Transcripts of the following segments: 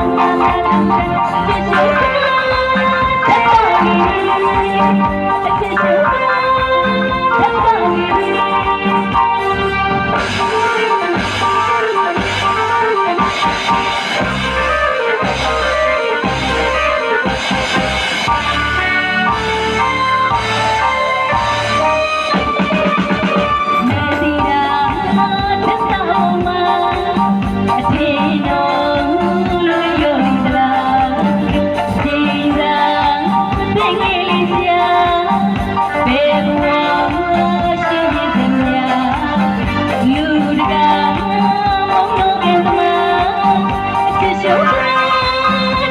Get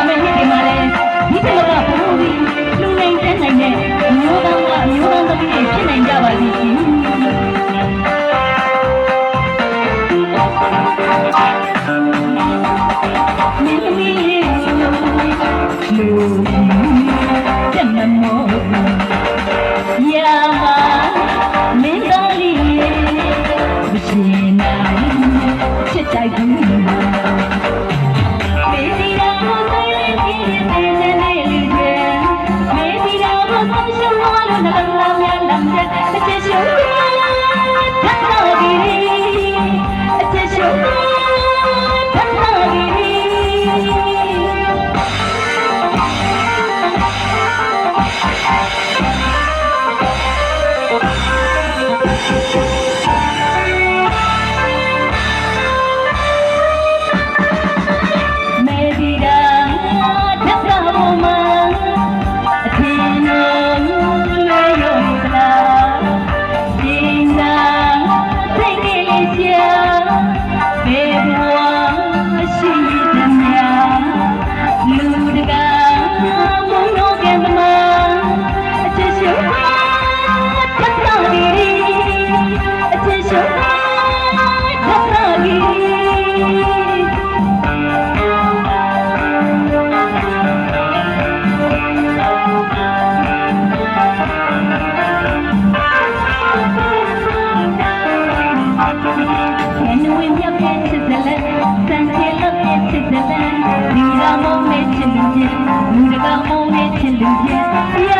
လာမယ့်နှစ်တွေမှာလည်းဒီတစ်လောကဘုံဒီလူနိုင်တဲ့နိုင်တဲ့မျိုးသားကအမျိုးသားသမီးတွေဖြစ်နိုင်ကြပါလိမ့်ရှင်မင်းသမီးရေလူတက်မ 谢谢 Yeah.